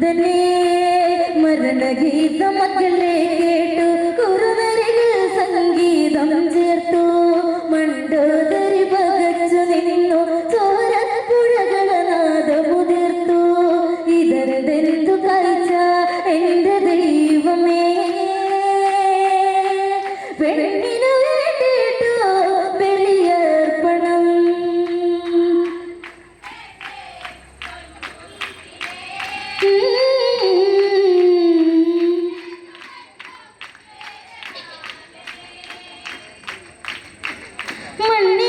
ധനേ മരണഗീതം മക്കളെ കേട്ടു. കുറുനരികൾ സംഗീതം ചേർത്തു. മണ്ടോദരി പകച്ചു നിന്നു. ചോരപ്പുഴകൾ നാദമുതിർത്തു. ഇതരതെന്തു കാഴ്ച എന്റെ ദൈവമേ. പെണ്ണി మళ్ళీ